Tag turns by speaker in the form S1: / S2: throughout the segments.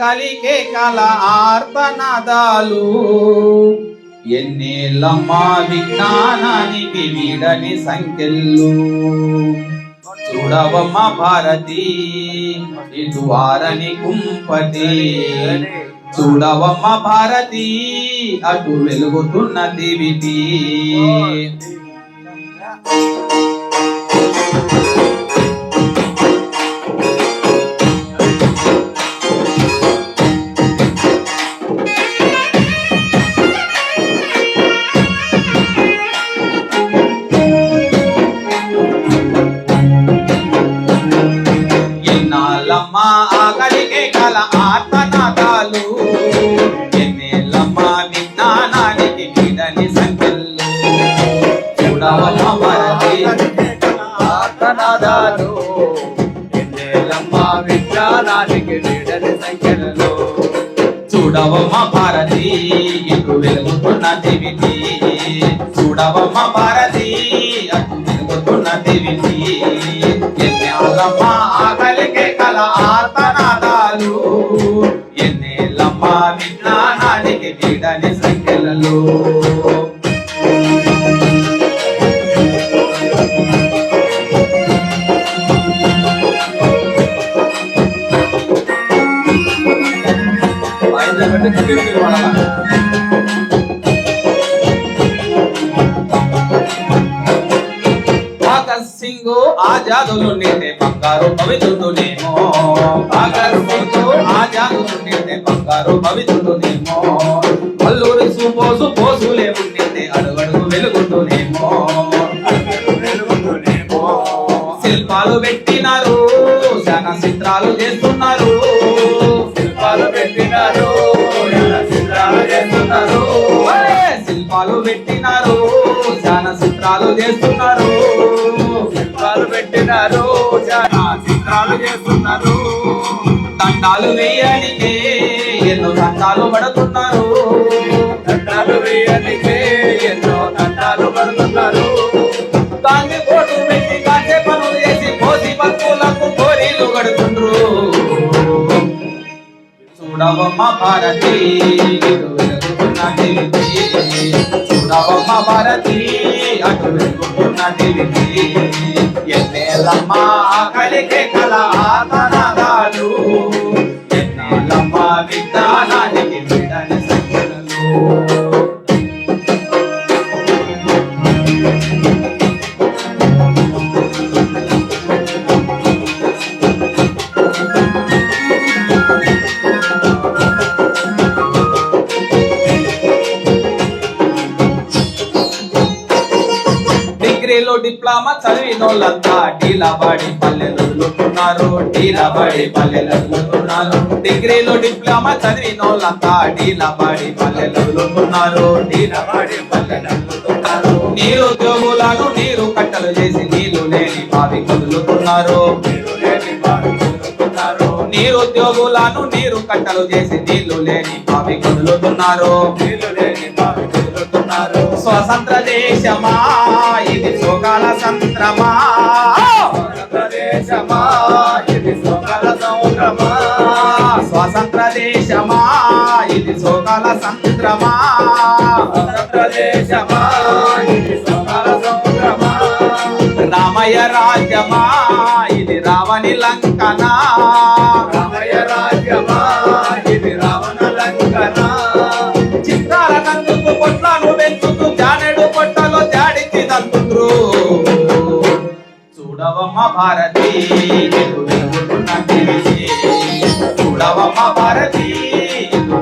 S1: కలికే కల ఆర్తనాదాలు. ఎన్నేళ్ళమ్మా విజ్ఞానానికి వీడని సంఖ్యలు. చూడవమ్మ భారతి ఇటు వారని కుంపటి చూడవమ్మ భారతి అటు వెలుగుతున్న దివిటి చూడవమ్మ భారతి ఇటు వెలుగుతున్న దివిటి చూడవమ్మ భారతి అటు వెలుగుతున్న దివిటి
S2: వాయిద్యం పెట్టి కిటికీ మీద పడాలా?
S1: భగత్ నిండే బంగారు పవిత్రుడునేమో భగత్ సింగ్ ఆజాదులు నిండే బంగారు పవిత్రుడునేమో పల్లూరి సుపోసు పోసులే శిల్పాలు పెట్టినారు. చాలా చిత్రాలు చేస్తున్నారు.
S2: శిల్పాలు పెట్టినారు. చాలా చిత్రాలు చేస్తున్నారు.
S1: దండాలు వేయనికే ఎన్నో దండాలు పడుతున్నారు.
S2: దండాలు వేయనికే ఎన్నో దండాలు పడుతున్నారు.
S1: దాన్ని కోటు పెట్టి కాసే పనులు చేసి పోసి భక్తులకు కోరీలు కడుతుండ్రు. చూడవమ్మ భారతి ఇటు చూడవమ్మ భారతి అటు వెలుగుతున్న ఎన్నేలమ్మా డిగ్రీలో డిప్లొమా చదివినోళ్ళంతా డీలాబాడి పల్లెలు వదులుతున్నారు పల్లెలున్నారు పల్లెలు డిగ్రీలో డిప్లొమా చదివినోళ్ళంతా డీలాబాడి పల్లెలున్నారు వదులుతున్నారు పల్లెలున్నారు నిరుద్యోగులను నీరు కట్టలు చేసి నీళ్ళు లేని బావి కదులుతున్నారు
S2: లేని
S1: నిరుద్యోగులను నీరు కట్టలు చేసి నీళ్ళు లేని బావి కదులుతున్నారు
S2: నీళ్ళు లేని బావి ఎదుర్కొన్నారు.
S1: స్వతంత్ర దేశమా? ఇది సుఖాల సంత్రమా
S2: ఆంధ్రదేశమా, ఇది సొగల సముద్రమా
S1: స్వతంత్ర దేశమా? ఇది సుఖాల సంత్రమా
S2: ఆంధ్రదేశమా, ఇది సొగల సముద్రమా
S1: రామయ్య రాజ్యమా? ఇది రావణి లంకనా? భారతి ఇటు చూడవమ్మ భారతి ఇటు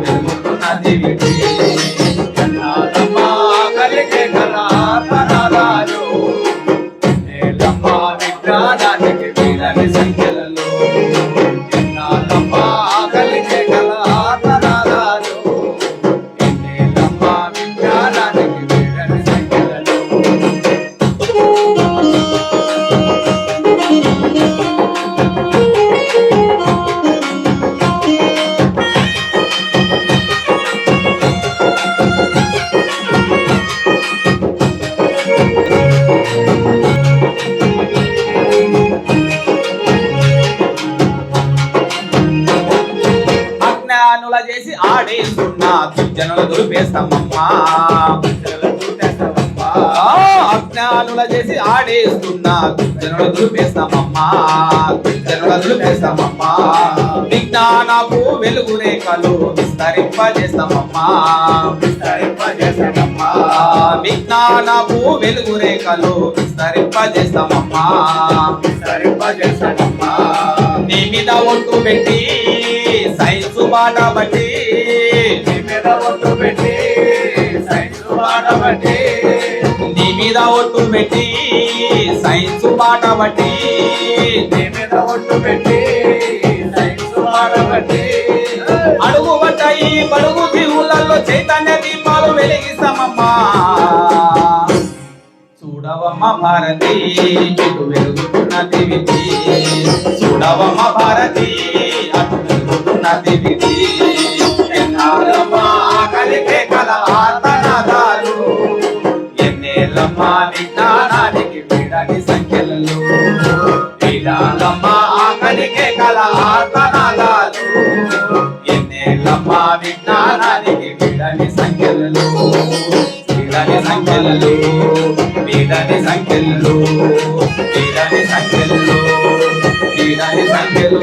S2: కలిగే నేలమ్మ విజ్ఞానానికి వీరని సంఖ్యలలో. కలిగే
S1: చేసి ఆడేస్తున్నా. దుర్జనుల దులిపేస్తామమ్మా అజ్ఞానుల చేసి ఆడేస్తున్నా. దుర్జనుల దులిపేస్తామమ్మా దుర్జనుల దులిపేస్తామమ్మా విజ్ఞానపు వెలుగు రేఖలు విస్తరింపజేస్తామమ్మా. ఆ, విజ్ఞానపు వెలుగు రేఖలు విస్తరింపజేస్తామమ్మా. నీ మీద ఒట్టు పెట్టి సైన్సు బాట బట్టి నీ మీద ఒట్టు పెట్టి సైన్సు బాట బట్టి అడుగు పట్టాయి బడుగు దీవులలో చైతన్య దీపాలు వెలిగిస్తామమ్మా. చూడవమ్మ భారతి వెలుగుతున్న దివిటి చూడవమ్మ భారతి వెలుగుతున్న దివిటి ఎన్నాళ్ళమ్మా కలిగే కల ఆర్తనాదాలు ఎన్నేళ్ళమ్మా విజ్ఞానానికి వీడని సంఖ్యలలో వీడాలమ్మా ఆకలికే కల ఆర్తనాదాలు ఎన్నేళ్ళమ్మా విజ్ఞానానికి వీడని సంఖ్యలలో వీడని సంఖ్యలలో వీడని సంఖ్యలలో వీడని సంఖ్యలలో వీడని సంఖ్యలు